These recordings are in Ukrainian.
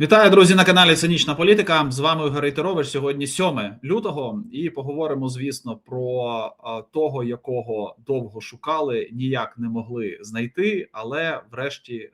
Вітаю, друзі, на каналі Цинічна Політика. З вами Ігор Рейтерович. Сьогодні 7 лютого, і поговоримо, звісно, про того, якого довго шукали, ніяк не могли знайти, але врешті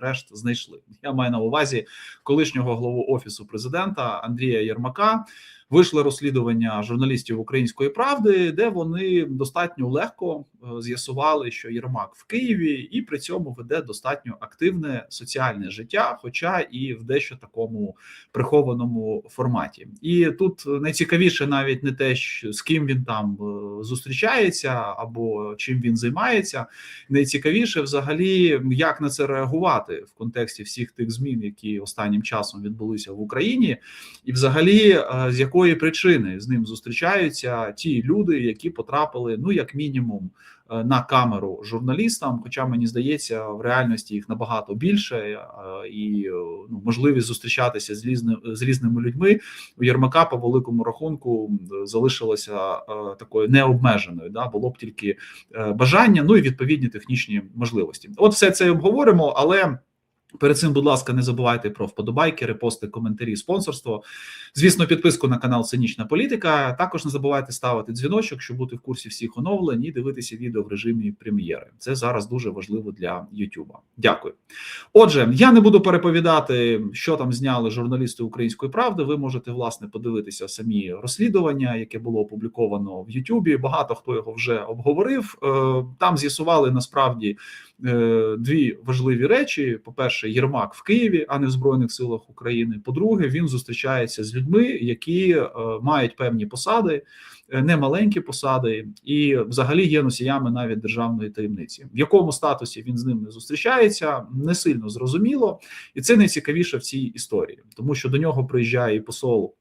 решт знайшли. Я маю на увазі колишнього главу офісу президента Андрія Єрмака. Вийшли розслідування журналістів Української правди, де вони достатньо легко е, з'ясували, що Єрмак в Києві, і при цьому веде достатньо активне соціальне життя, хоча і в дещо такому прихованому форматі. І тут найцікавіше навіть не те, з ким він там е, зустрічається або чим він займається. Найцікавіше, взагалі, як на це реагувати в контексті всіх тих змін, які останнім часом відбулися в Україні, і взагалі е, з якої причини з ним зустрічаються ті люди, які потрапили, ну як мінімум, на камеру журналістам. Хоча мені здається, в реальності їх набагато більше, е, і е, ну, можливість зустрічатися з різними з різними людьми у Єрмака по великому рахунку залишилася такою необмеженою. Да, було б тільки бажання, ну і відповідні технічні можливості. От все це обговоримо, але. Перед цим, будь ласка, не забувайте про вподобайки, репости, коментарі, спонсорство. Звісно, підписку на канал Цинічна Політика. Також не забувайте ставити дзвіночок, щоб бути в курсі всіх оновлень і дивитися відео в режимі прем'єри. Це зараз дуже важливо для Ютуба. Дякую. Отже, я не буду переповідати, що там зняли журналісти Української правди. Ви можете власне подивитися самі розслідування, яке було опубліковано в Ютубі. Багато хто його вже обговорив. Е, там з'ясували насправді дві важливі речі: по перше перше, Єрмак в Києві, а не в Збройних силах України. По-друге, він зустрічається з людьми, які е, мають певні посади, е, не маленькі посади, і взагалі є носіями навіть державної таємниці. В якому статусі він з ними зустрічається, не сильно зрозуміло, і це найцікавіше в цій історії, тому що до нього приїжджає і посол.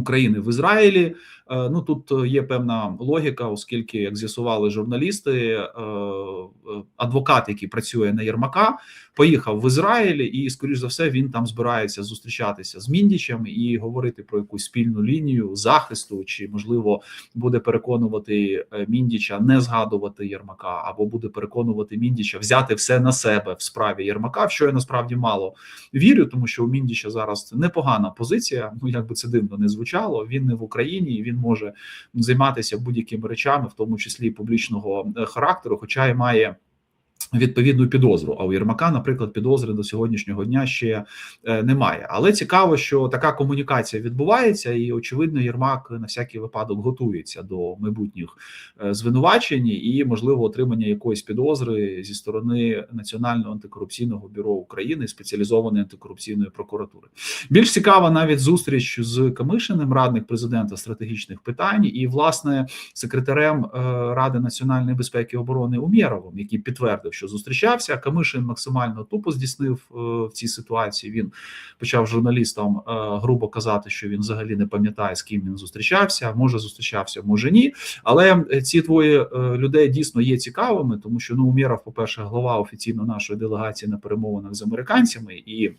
України в Ізраїлі. Е, ну тут є певна логіка, оскільки, як з'ясували журналісти, е, адвокат, який працює на Єрмака, поїхав в Ізраїль, і, скоріш за все, він там збирається зустрічатися з Міндічем і говорити про якусь спільну лінію захисту, чи можливо буде переконувати е, Міндіча не згадувати Єрмака, або буде переконувати Міндіча взяти все на себе в справі Єрмака. В що я насправді мало вірю, тому що у Міндіча зараз непогана позиція. Ну як би це дивно не звучало. Він не в Україні, і він може займатися будь-якими речами, в тому числі публічного е, характеру, хоча й має. Відповідну підозру, а у Єрмака, наприклад, підозри до сьогоднішнього дня ще е, немає. Але цікаво, що така комунікація відбувається, і очевидно, Єрмак на всякий випадок готується до майбутніх е, звинувачень і можливо отримання якоїсь підозри зі сторони Національного антикорупційного бюро України, спеціалізованої антикорупційної прокуратури. Більш цікава навіть зустріч з Камишиним, радник президента стратегічних питань, і власне секретарем е, Ради національної безпеки і оборони Умєровим, який підтвердив що зустрічався. Камишин максимально тупо здійснив е, в цій ситуації. Він почав журналістам е, грубо казати, що він взагалі не пам'ятає з ким він зустрічався. Може зустрічався, може ні. Але ці двоє е, людей дійсно є цікавими, тому що ну Умєров, по перше, голова офіційно нашої делегації на перемовинах з американцями і.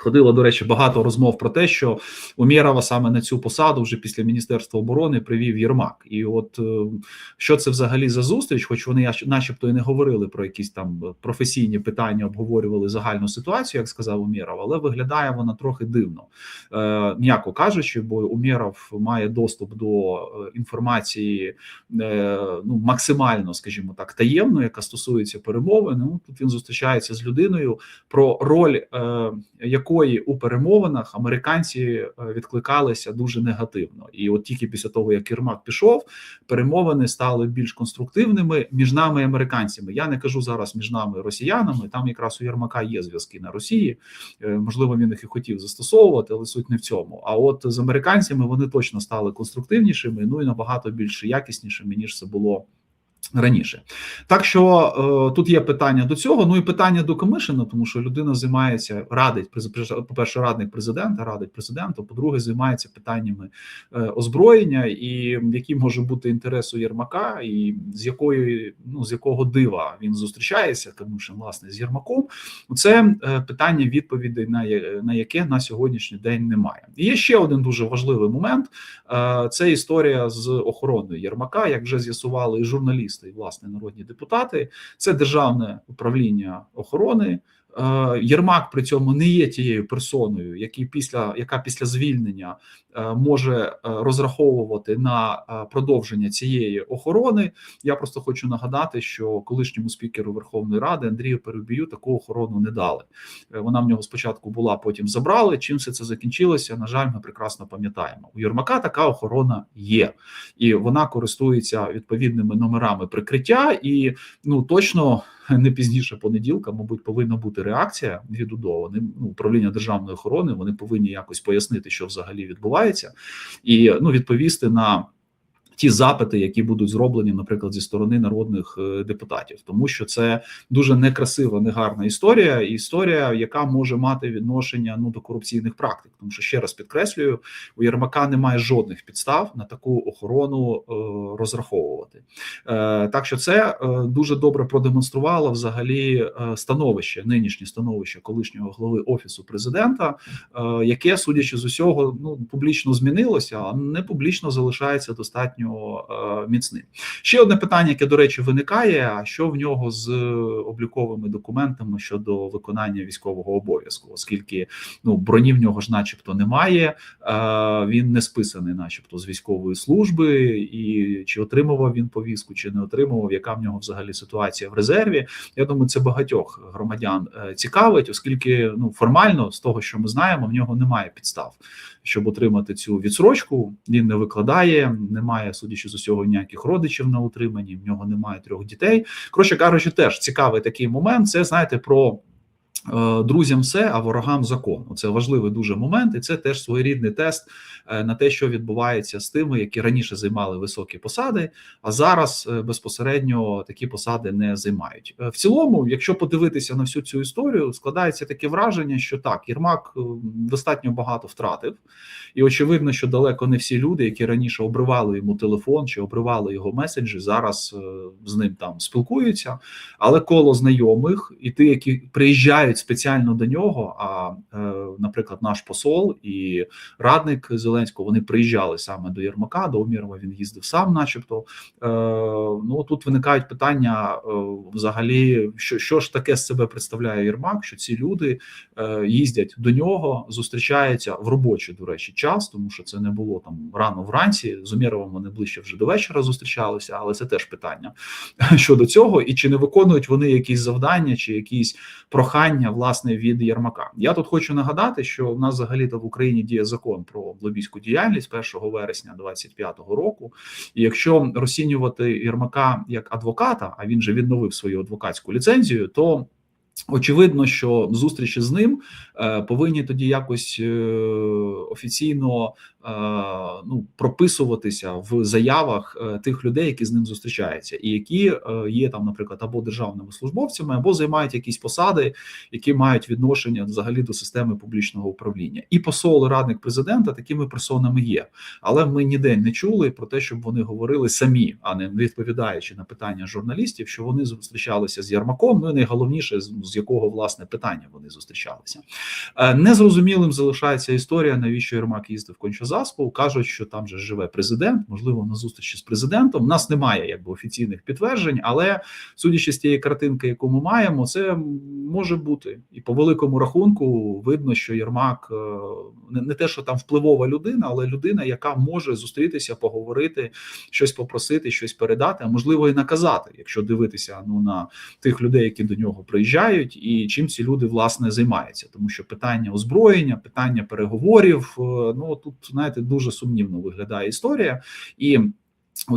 Ходило, до речі, багато розмов про те, що Умєрова саме на цю посаду вже після міністерства оборони привів Єрмак. І от е, що це взагалі за зустріч, хоч вони начебто і не говорили про якісь там професійні питання, обговорювали загальну ситуацію, як сказав Умєров, але виглядає вона трохи дивно, е, м'яко кажучи, бо Умєров має доступ до е, інформації ну максимально, скажімо так, таємно, яка стосується перемови. Ну тут він зустрічається з людиною про роль якої у перемовинах американці е, відкликалися дуже негативно, і от тільки після того як Єрмак пішов, перемовини стали більш конструктивними між нами американцями. Я не кажу зараз між нами росіянами. Там якраз у Єрмака є зв'язки на Росії. Е, можливо, він їх і хотів застосовувати, але суть не в цьому. А от з американцями вони точно стали конструктивнішими, ну і набагато більш якіснішими ніж це було. Раніше так що е, тут є питання до цього. Ну і питання до Комишина, тому що людина займається, радить по перше, радник президента, радить президенту. По-друге, займається питаннями е, озброєння, і які може бути інтерес у Єрмака, і з якої ну з якого дива він зустрічається, Комишин, власне з Єрмаком. Це е, питання відповідей на на яке на сьогоднішній день немає. І Є ще один дуже важливий момент: е, це історія з охороною Єрмака, як вже з'ясували журналісти і власне народні депутати. Це державне управління охорони Єрмак при цьому не є тією персоною, який після яка після звільнення е, може е, розраховувати на продовження цієї охорони. Я просто хочу нагадати, що колишньому спікеру Верховної Ради Андрію Перебію таку охорону не дали. Вона в нього спочатку була, потім забрали. Чим все це закінчилося? На жаль, ми прекрасно пам'ятаємо. У Єрмака така охорона є, і вона користується відповідними номерами прикриття, і ну точно не пізніше понеділка, мабуть, повинна бути реакція від УДО. Вони ну, управління державної охорони вони повинні якось пояснити, що взагалі відбувається, і ну відповісти на ті запити, які будуть зроблені, наприклад, зі сторони народних е, депутатів, тому що це дуже некрасива, негарна історія, історія, яка може мати відношення ну до корупційних практик. Тому що ще раз підкреслюю, у Єрмака немає жодних підстав на таку охорону е, розраховувати. Е, Так що це е, дуже добре продемонструвало взагалі е, становище, нинішнє становище колишнього голови офісу президента, е, яке судячи з усього, ну публічно змінилося, а не публічно залишається достатньо достатньо е, міцним. Ще одне питання, яке до речі виникає: а що в нього з обліковими документами щодо виконання військового обов'язку, оскільки ну броні в нього ж, начебто, немає, е, він не списаний, начебто, з військової служби, і чи отримував він повістку, чи не отримував, яка в нього взагалі ситуація в резерві? Я думаю, це багатьох громадян е, цікавить, оскільки ну формально з того, що ми знаємо, в нього немає підстав, щоб отримати цю відсрочку. Він не викладає, немає судячи з усього, ніяких родичів на утриманні. В нього немає трьох дітей. Коротше кажучи, теж цікавий такий момент. Це знаєте про. Е, друзям все, а ворогам закон. Це важливий дуже момент, і це теж своєрідний тест е, на те, що відбувається з тими, які раніше займали високі посади, а зараз е, безпосередньо такі посади не займають. В цілому, якщо подивитися на всю цю історію, складається таке враження, що так, Єрмак достатньо багато втратив, і очевидно, що далеко не всі люди, які раніше обривали йому телефон чи обривали його меседжі, зараз з ним там спілкуються. Але коло знайомих і ті, які приїжджають приїжджають спеціально до нього. А, е, наприклад, наш посол і радник Зеленського вони приїжджали саме до Єрмака, до Умірова він їздив сам, начебто. Е, ну тут виникають питання е, взагалі, що що ж таке з себе представляє Єрмак, що ці люди їздять до нього, зустрічаються в робочий, до речі, час, тому що це не було там рано вранці. З Уміровим вони ближче вже до вечора зустрічалися, але це теж питання щодо цього, і чи не виконують вони якісь завдання, чи якісь прохання питання власне від Єрмака. Я тут хочу нагадати, що в нас взагалі то в Україні діє закон про лобійську діяльність 1 вересня 2025 року. І якщо розцінювати Єрмака як адвоката, а він же відновив свою адвокатську ліцензію, то Очевидно, що зустрічі з ним е, повинні тоді якось е, офіційно е, ну прописуватися в заявах тих людей, які з ним зустрічаються, і які є там, наприклад, або державними службовцями, або займають якісь посади, які мають відношення взагалі до системи публічного управління. І посол, і радник президента такими персонами є. Але ми ніде не чули про те, щоб вони говорили самі, а не відповідаючи на питання журналістів, що вони зустрічалися з Ярмаком. Ну і найголовніше з з якого власне питання вони зустрічалися. Е, незрозумілим залишається історія, навіщо Єрмак їздив в Кончазаспу. Кажуть, що там же живе президент, можливо, на зустрічі з президентом. У нас немає якби офіційних підтверджень, але судячи з тієї картинки, яку ми маємо, це може бути і по великому рахунку видно, що Єрмак е, не те, що там впливова людина, але людина, яка може зустрітися, поговорити, щось попросити, щось передати, а можливо і наказати, якщо дивитися ну на тих людей, які до нього приїжджають виїжджають, і чим ці люди власне займаються, тому що питання озброєння, питання переговорів е, ну тут знаєте дуже сумнівно виглядає історія і.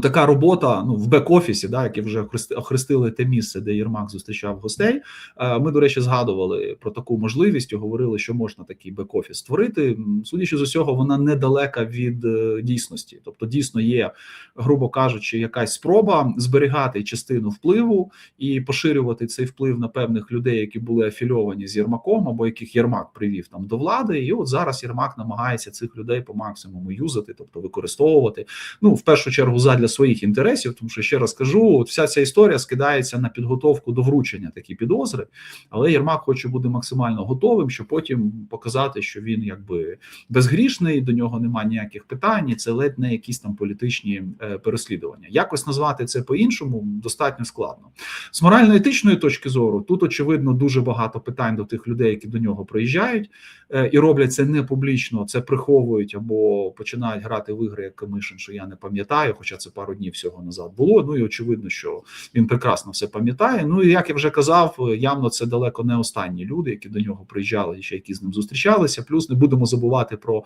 Така робота ну в бек-офісі, да, яке вже охрестили те місце, де Єрмак зустрічав гостей. Е, ми, до речі, згадували про таку можливість, говорили, що можна такий бек-офіс створити. Судячи з усього, вона недалека від е, дійсності, тобто, дійсно є, грубо кажучи, якась спроба зберігати частину впливу і поширювати цей вплив на певних людей, які були афільовані з Єрмаком, або яких Єрмак привів там до влади. І от зараз Єрмак намагається цих людей по максимуму юзати, тобто використовувати. Ну в першу чергу задля для своїх інтересів, тому що ще раз кажу, от вся ця історія скидається на підготовку до вручення такі підозри, але Єрмак хоче бути максимально готовим, щоб потім показати, що він якби безгрішний, до нього немає ніяких питань, і це ледь не якісь там політичні е, переслідування. Якось назвати це по-іншому достатньо складно. З морально-етичної точки зору тут очевидно дуже багато питань до тих людей, які до нього приїжджають е, і роблять це не публічно, це приховують або починають грати в ігри як Камишин, що я не пам'ятаю, хоча це пару днів всього назад було. Ну і очевидно, що він прекрасно все пам'ятає. Ну і як я вже казав, явно це далеко не останні люди, які до нього приїжджали, ще які з ним зустрічалися. Плюс не будемо забувати про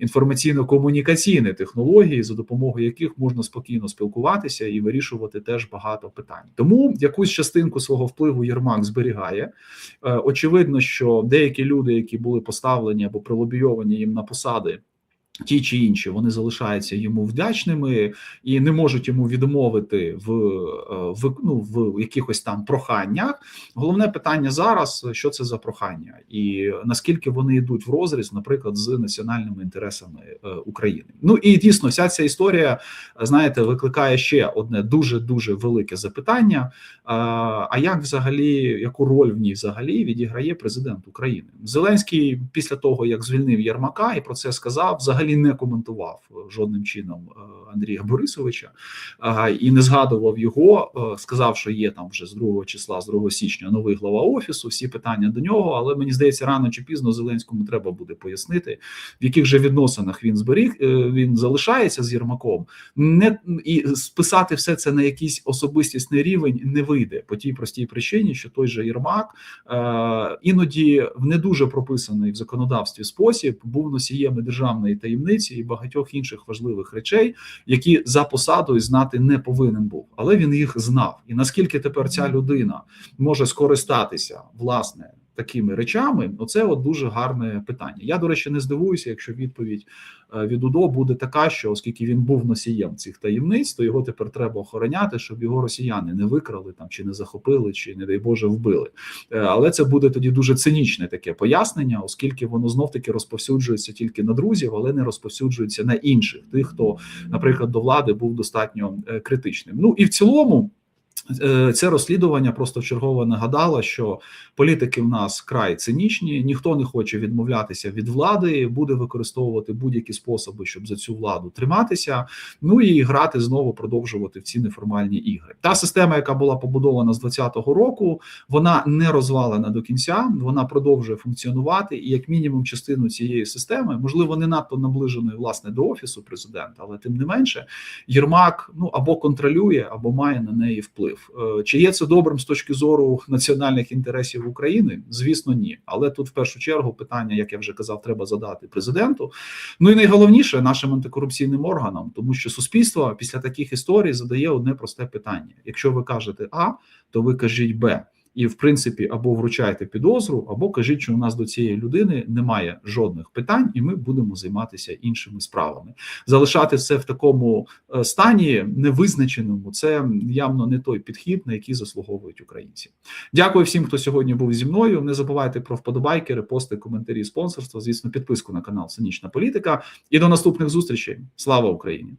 інформаційно-комунікаційні технології, за допомогою яких можна спокійно спілкуватися і вирішувати теж багато питань. Тому якусь частинку свого впливу Єрмак зберігає. Е, Очевидно, що деякі люди, які були поставлені або прилобійовані їм на посади. Ті чи інші вони залишаються йому вдячними і не можуть йому відмовити в, е, в ну в якихось там проханнях. Головне питання зараз: що це за прохання, і наскільки вони йдуть в розріз, наприклад, з національними інтересами е, України. Ну і дійсно, вся ця історія, знаєте, викликає ще одне дуже дуже велике запитання. А, а як взагалі яку роль в ній взагалі відіграє президент України? Зеленський після того як звільнив Єрмака і про це сказав, взагалі не коментував жодним чином е, Андрія Борисовича і не згадував його. е, Сказав, що є там вже з 2 числа, з 2 січня, новий глава офісу. Всі питання до нього. Але мені здається, рано чи пізно Зеленському треба буде пояснити, в яких же відносинах він зберіг. е, Він залишається з Єрмаком. Не і списати все це на якийсь особистісний рівень не вийде по тій простій причині, що той же Єрмак е, іноді в не дуже прописаний в законодавстві спосіб був носієм державної таємниці і багатьох інших важливих речей, які за посадою знати не повинен був, але він їх знав. І наскільки тепер ця людина може скористатися власне такими речами, оце от дуже гарне питання. Я до речі не здивуюся, якщо відповідь е, від УДО буде така, що оскільки він був носієм цих таємниць, то його тепер треба охороняти, щоб його росіяни не викрали там чи не захопили, чи не дай Боже вбили. Е, Але це буде тоді дуже цинічне таке пояснення, оскільки воно знов таки розповсюджується тільки на друзів, але не розповсюджується на інших, тих, хто, наприклад, до влади був достатньо е, критичним. Ну і в цілому. Е, Це розслідування просто вчергово нагадало, що політики в нас край цинічні, ніхто не хоче відмовлятися від влади, буде використовувати будь-які способи, щоб за цю владу триматися. Ну і грати знову продовжувати в ці неформальні ігри. Та система, яка була побудована з 2020 року, вона не розвалена до кінця, вона продовжує функціонувати, і як мінімум частину цієї системи, можливо, не надто наближеної власне до офісу президента, але тим не менше, Єрмак ну або контролює, або має на неї вплив. Е, Чи є це добрим з точки зору національних інтересів України? Звісно, ні. Але тут в першу чергу питання, як я вже казав, треба задати президенту. Ну і найголовніше нашим антикорупційним органам, тому що суспільство після таких історій задає одне просте питання: якщо ви кажете А, то ви кажіть Б. І, в принципі, або вручаєте підозру, або кажіть, що у нас до цієї людини немає жодних питань, і ми будемо займатися іншими справами. Залишати це в такому е, стані невизначеному це явно не той підхід, на який заслуговують українці. Дякую всім, хто сьогодні був зі мною. Не забувайте про вподобайки, репости, коментарі, спонсорство. Звісно, підписку на канал Цинічна Політика. І до наступних зустрічей. Слава Україні!